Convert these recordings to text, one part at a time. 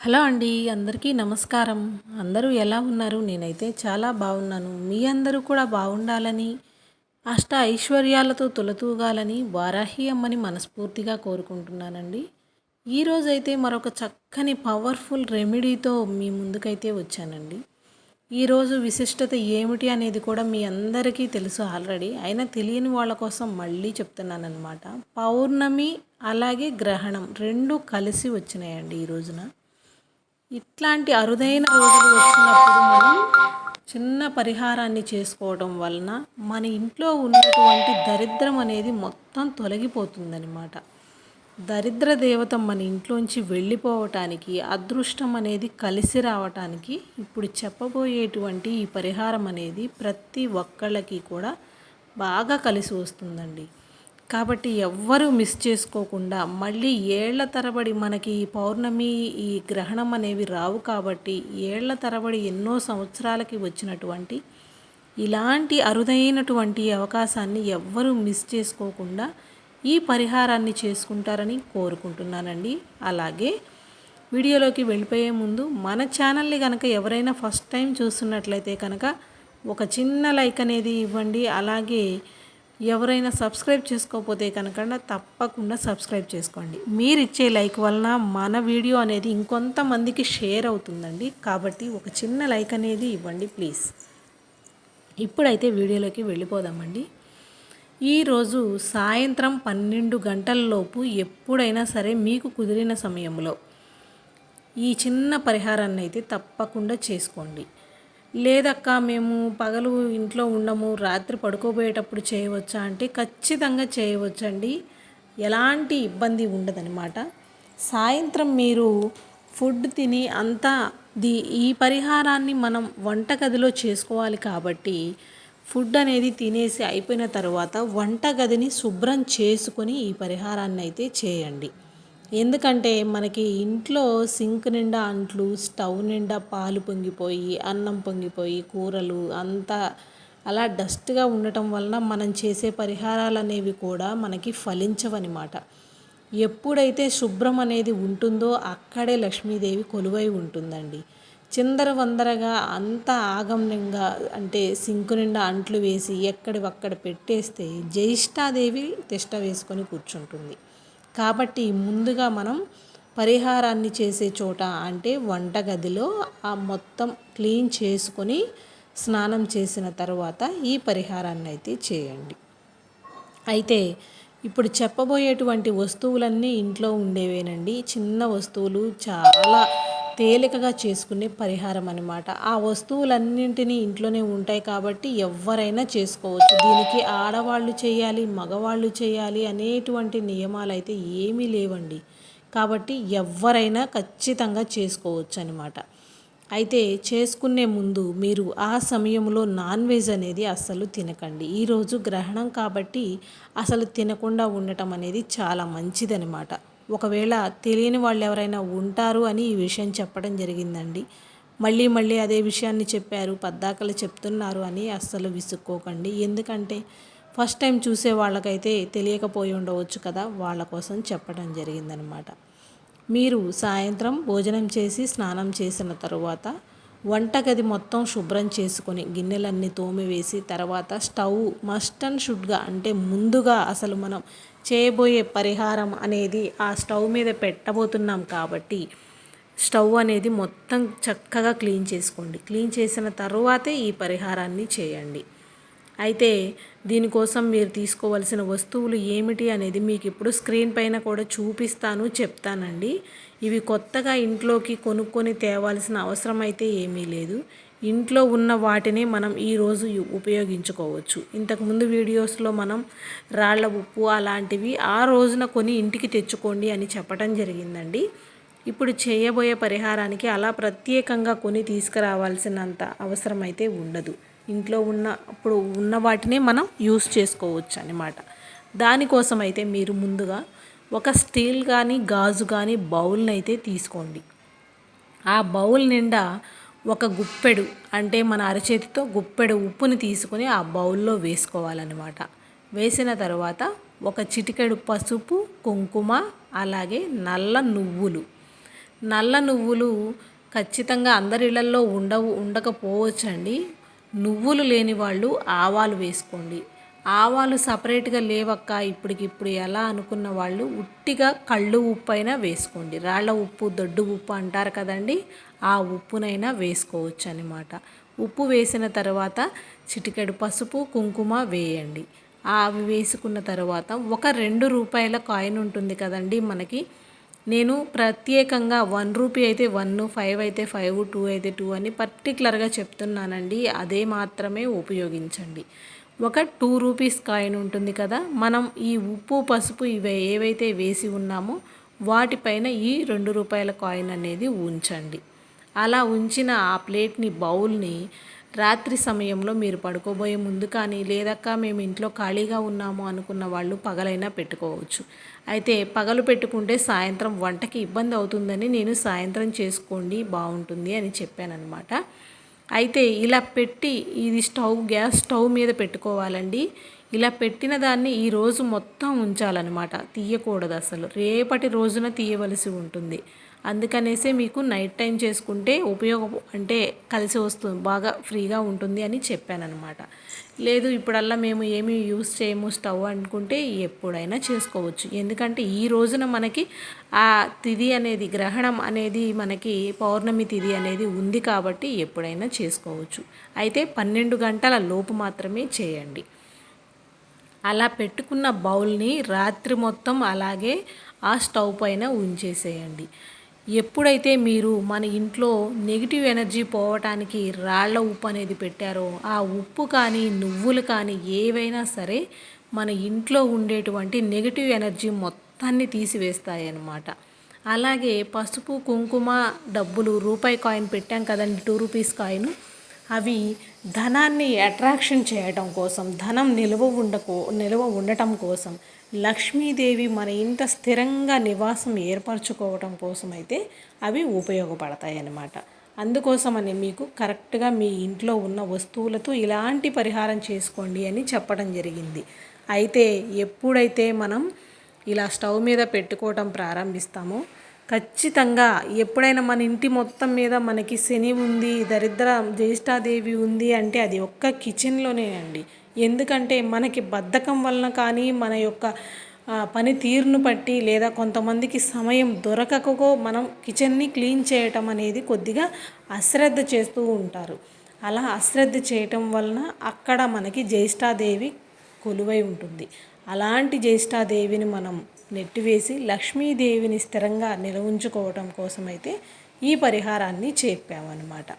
Hello అండి అందరికీ నమస్కారం. అందరూ ఎలా ఉన్నారు? నేనైతే చాలా బాగున్నాను. మీ అందరూ కూడా బాగుండాలని అష్ట ఐశ్వర్యాలతో తులతూగాలని వారాహి అమ్మని మనస్ఫూర్తిగా కోరుకుంటున్నానండి. ఈరోజైతే మరొక చక్కని పవర్ఫుల్ రెమెడీతో మీ ముందుకైతే వచ్చానండి. ఈరోజు విశిష్టత ఏమిటి అనేది కూడా మీ అందరికీ తెలుసు ఆల్రెడీ. అయినా తెలియని వాళ్ళ కోసం మళ్ళీ చెప్తున్నానమాట పౌర్ణమి అలాగే గ్రహణం రెండు కలిసి వచ్చినాయండి ఈ రోజున. ఇట్లాంటి అరుదైన రోజులు వచ్చినప్పుడు మనం చిన్న పరిహారాన్ని చేసుకోవడం వలన మన ఇంట్లో ఉన్నటువంటి దరిద్రం అనేది మొత్తం తొలగిపోతుందనమాట దరిద్ర దేవత మన ఇంట్లోంచి వెళ్ళిపోవటానికి అదృష్టం అనేది కలిసి రావటానికి ఇప్పుడు చెప్పబోయేటువంటి ఈ పరిహారం అనేది ప్రతి ఒక్కళ్ళకి కూడా బాగా కలిసి వస్తుందండి. కాబట్టి ఎవ్వరూ మిస్ చేసుకోకుండా మళ్ళీ ఏళ్ళ తరబడి మనకి ఈ పౌర్ణమి ఈ గ్రహణం అనేవి రావు కాబట్టి ఏళ్ళ తరబడి ఎన్నో సంవత్సరాలకి వచ్చినటువంటి ఇలాంటి అరుదైనటువంటి అవకాశాన్ని ఎవ్వరూ మిస్ చేసుకోకుండా ఈ పరిహారాన్ని చేసుకుంటారని కోరుకుంటున్నానండి. అలాగే వీడియోలోకి వెళ్ళిపోయే ముందు మన ఛానల్ని కనుక ఎవరైనా ఫస్ట్ టైం చూస్తున్నట్లయితే కనుక ఒక చిన్న లైక్ అనేది ఇవ్వండి. అలాగే ఎవరైనా సబ్స్క్రైబ్ చేసుకోకపోతే కనుక తప్పకుండా సబ్స్క్రైబ్ చేసుకోండి. మీరు ఇచ్చే లైక్ వలన మన వీడియో అనేది ఇంకొంతమందికి షేర్ అవుతుందండి. కాబట్టి ఒక చిన్న లైక్ అనేది ఇవ్వండి ప్లీజ్. ఇప్పుడైతే వీడియోలోకి వెళ్ళిపోదామండి. ఈరోజు సాయంత్రం పన్నెండు గంటలలోపు ఎప్పుడైనా సరే మీకు కుదిరిన సమయంలో ఈ చిన్న పరిహారాన్ని అయితే తప్పకుండా చేసుకోండి. లేదక్క మేము పగలు ఇంట్లో ఉండము రాత్రి పడుకోబోయేటప్పుడు చేయవచ్చా అంటే ఖచ్చితంగా చేయవచ్చండి. ఎలాంటి ఇబ్బంది ఉండదనమాట సాయంత్రం మీరు ఫుడ్ తిని అంతా ది ఈ పరిహారాన్ని మనం వంటగదిలో చేసుకోవాలి కాబట్టి ఫుడ్ అనేది తినేసి అయిపోయిన తర్వాత వంటగదిని శుభ్రం చేసుకొని ఈ పరిహారాన్ని అయితే చేయండి. ఎందుకంటే మనకి ఇంట్లో సింక్ నిండా అంట్లు స్టవ్ నిండా పాలు పొంగిపోయి అన్నం పొంగిపోయి కూరలు అంతా అలా డస్ట్గా ఉండటం వలన మనం చేసే పరిహారాలు అనేవి కూడా మనకి ఫలించవన్నమాట ఎప్పుడైతే శుభ్రం అనేది ఉంటుందో అక్కడే లక్ష్మీదేవి కొలువై ఉంటుందండి. చిందర వందరగా అంత ఆగమ్యంగా అంటే సింకు నిండా అంట్లు వేసి ఎక్కడివక్కడ పెట్టేస్తే జ్యేష్ఠాదేవి తిష్ట వేసుకొని కూర్చుంటుంది. కాబట్టి ముందుగా మనం పరిహారాన్ని చేసే చోట అంటే వంటగదిలో ఆ మొత్తం క్లీన్ చేసుకొని స్నానం చేసిన తర్వాత ఈ పరిహారాన్ని అయితే చేయండి. అయితే ఇప్పుడు చెప్పబోయేటువంటి వస్తువులన్నీ ఇంట్లో ఉండేవేనండి. చిన్న వస్తువులు చాలా తేలికగా చేసుకునే పరిహారం అనమాట ఆ వస్తువులన్నింటినీ ఇంట్లోనే ఉంటాయి కాబట్టి ఎవరైనా చేసుకోవచ్చు. దీనికి ఆడవాళ్ళు చేయాలి మగవాళ్ళు చేయాలి అనేటువంటి నియమాలు అయితే ఏమీ లేవండి. కాబట్టి ఎవరైనా ఖచ్చితంగా చేసుకోవచ్చు అనమాట అయితే చేసుకునే ముందు మీరు ఆ సమయంలో నాన్ వెజ్ అనేది అస్సలు తినకండి. ఈరోజు గ్రహణం కాబట్టి అసలు తినకుండా ఉండటం అనేది చాలా మంచిదనమాట ఒకవేళ తెలియని వాళ్ళు ఎవరైనా ఉంటారు అని ఈ విషయం చెప్పడం జరిగిందండి. మళ్ళీ మళ్ళీ అదే విషయాన్ని చెప్పారు పద్దాకలు చెప్తున్నారు అని అస్సలు విసుక్కోకండి. ఎందుకంటే ఫస్ట్ టైం చూసే వాళ్ళకైతే తెలియకపోయి ఉండవచ్చు కదా వాళ్ళ కోసం చెప్పడం జరిగిందనమాట. మీరు సాయంత్రం భోజనం చేసి స్నానం చేసిన తరువాత వంటగది మొత్తం శుభ్రం చేసుకొని గిన్నెలన్నీ తోమివేసి తర్వాత స్టవ్ మస్ట్ అండ్ షుడ్గా అంటే ముందుగా అసలు మనం చేయబోయే పరిహారం అనేది ఆ స్టవ్ మీద పెట్టబోతున్నాం కాబట్టి స్టవ్ అనేది మొత్తం చక్కగా క్లీన్ చేసుకోండి. క్లీన్ చేసిన తర్వాతే ఈ పరిహారాన్ని చేయండి. అయితే దీనికోసం మీరు తీసుకోవాల్సిన వస్తువులు ఏమిటి అనేది మీకు ఇప్పుడు స్క్రీన్ పైన కూడా చూపిస్తాను చెప్తానండి. ఇవి కొత్తగా ఇంట్లోకి కొనుక్కొని తేవాల్సిన అవసరం అయితే ఏమీ లేదు. ఇంట్లో ఉన్న వాటిని మనం ఈరోజు ఉపయోగించుకోవచ్చు. ఇంతకుముందు వీడియోస్లో మనం రాళ్ళ ఉప్పు అలాంటివి ఆ రోజున కొని ఇంటికి తెచ్చుకోండి అని చెప్పడం జరిగిందండి. ఇప్పుడు చేయబోయే పరిహారానికి అలా ప్రత్యేకంగా కొని తీసుకురావాల్సినంత అవసరం అయితే ఉండదు. ఇంట్లో ఉన్న అప్పుడు ఉన్న వాటినే మనం యూస్ చేసుకోవచ్చు అనమాట దానికోసం అయితే మీరు ముందుగా ఒక స్టీల్ కానీ గాజు కానీ బౌల్ని అయితే తీసుకోండి. ఆ బౌల్ నిండా ఒక గుప్పెడు అంటే మన అరచేతితో గుప్పెడు ఉప్పుని తీసుకొని ఆ బౌల్లో వేసుకోవాలన్నమాట. వేసిన తర్వాత ఒక చిటికెడు పసుపు కుంకుమ అలాగే నల్ల నువ్వులు. నల్ల నువ్వులు ఖచ్చితంగా అందరి ఇళ్ళల్లో ఉండవు ఉండకపోవచ్చండి. నువ్వులు లేని వాళ్ళు ఆవాలు వేసుకోండి. ఆవాలు సపరేట్గా లేవక్క ఇప్పటికిప్పుడు ఎలా అనుకున్న వాళ్ళు ఉట్టిగా కళ్ళు ఉప్పు అయినా వేసుకోండి. రాళ్ళ ఉప్పు దొడ్డు ఉప్పు అంటారు కదండి ఆ ఉప్పునైనా వేసుకోవచ్చు అనమాట ఉప్పు వేసిన తర్వాత చిటికెడు పసుపు కుంకుమ వేయండి. అవి వేసుకున్న తర్వాత ఒక రెండు రూపాయల కాయిన్ ఉంటుంది కదండి మనకి. నేను ప్రత్యేకంగా వన్ రూపీ అయితే వన్ ఫైవ్ అయితే ఫైవ్ టూ అయితే టూ అని పర్టికులర్గా చెప్తున్నానండి. అదే మాత్రమే ఉపయోగించండి. ఒక టూ రూపీస్ కాయిన్ ఉంటుంది కదా మనం ఈ ఉప్పు పసుపు ఇవి ఏవైతే వేసి ఉన్నామో వాటిపైన ఈ రెండు రూపాయల కాయిన్ అనేది ఉంచండి. అలా ఉంచిన ఆ ప్లేట్ని బౌల్ని రాత్రి సమయంలో మీరు పడుకోబోయే ముందు కానీ లేదక్క మేము ఇంట్లో ఖాళీగా ఉన్నాము అనుకున్న వాళ్ళు పగలైనా పెట్టుకోవచ్చు. అయితే పగలు పెట్టుకుంటే సాయంత్రం వంటకి ఇబ్బంది అవుతుందని నేను సాయంత్రం చేసుకోండి బాగుంటుంది అని చెప్పానమాట అయితే ఇలా పెట్టి ఇది స్టవ్ గ్యాస్ స్టవ్ మీద పెట్టుకోవాలండి. ఇలా పెట్టిన దాన్ని ఈ రోజు మొత్తం ఉంచాలన్నమాట. తీయకూడదు అసలు. రేపటి రోజున తీయవలసి ఉంటుంది. అందుకనేసే మీకు నైట్ టైం చేసుకుంటే ఉపయోగం అంటే కలిసి వస్తుంది బాగా ఫ్రీగా ఉంటుంది అని చెప్పానమాట లేదు ఇప్పుడల్లా మేము ఏమి యూస్ చేయము స్టవ్ అనుకుంటే ఎప్పుడైనా చేసుకోవచ్చు. ఎందుకంటే ఈ రోజున మనకి ఆ తిథి అనేది గ్రహణం అనేది మనకి పౌర్ణమి తిథి అనేది ఉంది కాబట్టి ఎప్పుడైనా చేసుకోవచ్చు. అయితే పన్నెండు గంటల లోపు మాత్రమే చేయండి. అలా పెట్టుకున్న బౌల్ని రాత్రి మొత్తం అలాగే ఆ స్టవ్ పైన ఉంచేసేయండి. ఎప్పుడైతే మీరు మన ఇంట్లో నెగిటివ్ ఎనర్జీ పోవటానికి రాళ్ళ ఉప్పు అనేది పెట్టారో ఆ ఉప్పు కానీ నువ్వులు కానీ ఏవైనా సరే మన ఇంట్లో ఉండేటువంటి నెగిటివ్ ఎనర్జీ మొత్తాన్ని తీసివేస్తాయి అన్నమాట అలాగే పసుపు కుంకుమ డబ్బులు రూపాయి కాయిన్ పెట్టాం కదండి టూ రూపీస్ కాయిన్. అవి ధనాన్ని అట్రాక్షన్ చేయటం కోసం ధనం నిల్వ ఉండకో నిల్వ ఉండటం కోసం లక్ష్మీదేవి మన ఇంట స్థిరంగా నివాసం ఏర్పరచుకోవటం కోసం అయితే అవి ఉపయోగపడతాయి అన్నమాట. అందుకోసమని మీకు కరెక్ట్గా మీ ఇంట్లో ఉన్న వస్తువులతో ఇలాంటి పరిహారం చేసుకోండి అని చెప్పడం జరిగింది. అయితే ఎప్పుడైతే మనం ఇలా స్టవ్ మీద పెట్టుకోవటం ప్రారంభిస్తామో ఖచ్చితంగా ఎప్పుడైనా మన ఇంటి మొత్తం మీద మనకి శని ఉంది దరిద్ర జ్యేష్ఠాదేవి ఉంది అంటే అది ఒక్క కిచెన్లోనే అండి. ఎందుకంటే మనకి బద్ధకం వలన కానీ మన యొక్క పని తీరును బట్టి లేదా కొంతమందికి సమయం దొరకకో మనం కిచెన్ని క్లీన్ చేయటం అనేది కొద్దిగా అశ్రద్ధ చేస్తూ ఉంటారు. అలా అశ్రద్ధ చేయటం వలన అక్కడ మనకి జ్యేష్ఠాదేవి కొలువై ఉంటుంది. అలాంటి జ్యేష్ఠాదేవిని మనం నెట్టివేసి లక్ష్మీదేవిని స్థిరంగా నిలవుంచుకోవటం కోసమైతే ఈ పరిహారాన్ని చెప్పామన్నమాట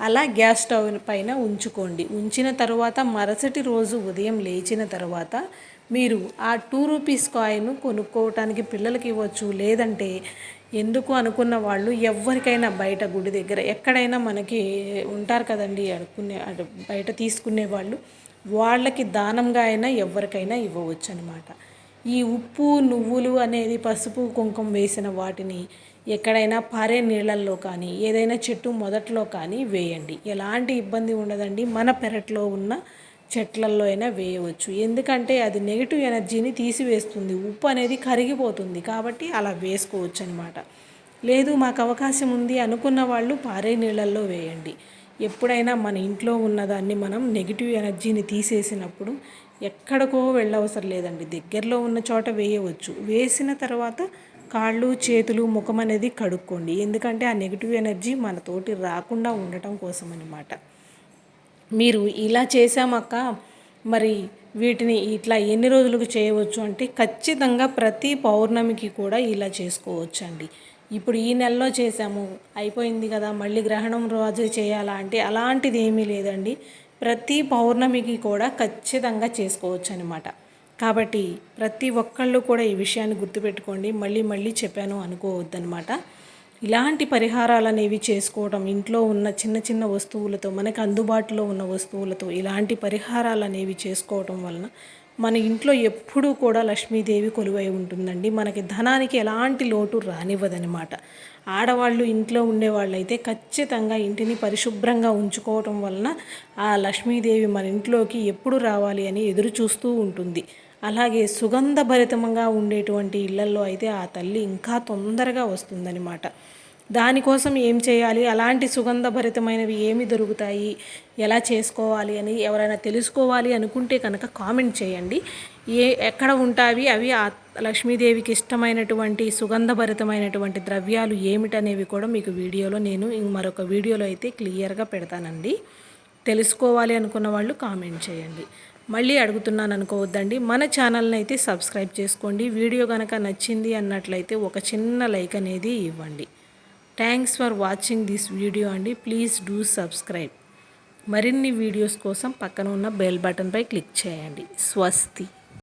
అలా గ్యాస్ స్టవ్ పైన ఉంచుకోండి. ఉంచిన తర్వాత మరుసటి రోజు ఉదయం లేచిన తర్వాత మీరు ఆ టూ రూపీస్ కాయిన్ కొనుక్కోవటానికి పిల్లలకి ఇవ్వచ్చు. లేదంటే ఎందుకు అనుకున్న వాళ్ళు ఎవరికైనా బయట గుడి దగ్గర ఎక్కడైనా మనకి ఉంటారు కదండి అనుకునే బయట తీసుకునే వాళ్ళు వాళ్ళకి దానంగా అయినా ఎవరికైనా ఇవ్వవచ్చు అనమాట ఈ ఉప్పు నువ్వులు అనేది పసుపు కుంకుమ వేసిన వాటిని ఎక్కడైనా పారే నీళ్ళల్లో కానీ ఏదైనా చెట్టు మొదట్లో కానీ వేయండి. ఎలాంటి ఇబ్బంది ఉండదండి. మన పెరట్లో ఉన్న చెట్లల్లో అయినా వేయవచ్చు. ఎందుకంటే అది నెగిటివ్ ఎనర్జీని తీసివేస్తుంది. ఉప్పు అనేది కరిగిపోతుంది కాబట్టి అలా వేసుకోవచ్చు అనమాట లేదు మాకు అవకాశం ఉంది అనుకున్న వాళ్ళు పారే నీళ్ళల్లో వేయండి. ఎప్పుడైనా మన ఇంట్లో ఉన్నదాన్ని మనం నెగిటివ్ ఎనర్జీని తీసేసినప్పుడు ఎక్కడికో వెళ్ళవసరం లేదండి. దగ్గరలో ఉన్న చోట వేయవచ్చు. వేసిన తర్వాత కాళ్ళు చేతులు ముఖం అనేది కడుక్కోండి. ఎందుకంటే ఆ నెగిటివ్ ఎనర్జీ మనతోటి రాకుండా ఉండటం కోసం అనమాట మీరు ఇలా చేశామక్క మరి వీటిని ఇట్లా ఎన్ని రోజులకు చేయవచ్చు అంటే ఖచ్చితంగా ప్రతి పౌర్ణమికి కూడా ఇలా చేసుకోవచ్చు అండి ఇప్పుడు ఈ నెలలో చేసాము అయిపోయింది కదా మళ్ళీ గ్రహణం రోజు చేయాలా అంటే అలాంటిది ఏమీ లేదండి. ప్రతి పౌర్ణమికి కూడా ఖచ్చితంగా చేసుకోవచ్చు అనమాట కాబట్టి ప్రతి ఒక్కళ్ళు కూడా ఈ విషయాన్ని గుర్తుపెట్టుకోండి. మళ్ళీ మళ్ళీ చెప్పాను అనుకోవద్దనమాట ఇలాంటి పరిహారాలు అనేవి చేసుకోవడం ఇంట్లో ఉన్న చిన్న చిన్న వస్తువులతో మనకు అందుబాటులో ఉన్న వస్తువులతో ఇలాంటి పరిహారాలు అనేవి చేసుకోవటం వలన మన ఇంట్లో ఎప్పుడూ కూడా లక్ష్మీదేవి కొలువై ఉంటుందండి. మనకి ధనానికి ఎలాంటి లోటు రానివ్వదనమాట ఆడవాళ్ళు ఇంట్లో ఉండేవాళ్ళైతే ఖచ్చితంగా ఇంటిని పరిశుభ్రంగా ఉంచుకోవటం వలన ఆ లక్ష్మీదేవి మన ఇంట్లోకి ఎప్పుడు రావాలి అని ఎదురు చూస్తూ ఉంటుంది. అలాగే సుగంధభరితంగా ఉండేటువంటి ఇళ్ళల్లో అయితే ఆ తల్లి ఇంకా తొందరగా వస్తుందన్నమాట. దానికోసం ఏం చేయాలి? అలాంటి సుగంధభరితమైనవి ఏమి దొరుకుతాయి? ఎలా చేసుకోవాలి అని ఎవరైనా తెలుసుకోవాలి అనుకుంటే కనుక కామెంట్ చేయండి. ఏ ఎక్కడ ఉంటావి? అవి ఆ లక్ష్మీదేవికి ఇష్టమైనటువంటి సుగంధభరితమైనటువంటి ద్రవ్యాలు ఏమిటనేవి కూడా మీకు వీడియోలో నేను ఇంక మరొక వీడియోలో అయితే క్లియర్గా పెడతానండి. తెలుసుకోవాలి అనుకున్న వాళ్ళు కామెంట్ చేయండి. మళ్ళీ అడుగుతున్నాను అనుకోవద్దండి. మన ఛానల్ని అయితే సబ్స్క్రైబ్ చేసుకోండి. వీడియో కనుక నచ్చింది అన్నట్లయితే ఒక చిన్న లైక్ అనేది ఇవ్వండి. Thanks for watching this video అండి. ప్లీజ్ డూ సబ్స్క్రైబ్ మరిన్ని వీడియోస్ కోసం పక్కన ఉన్న బెల్ బటన్పై క్లిక్ చేయండి. స్వస్తి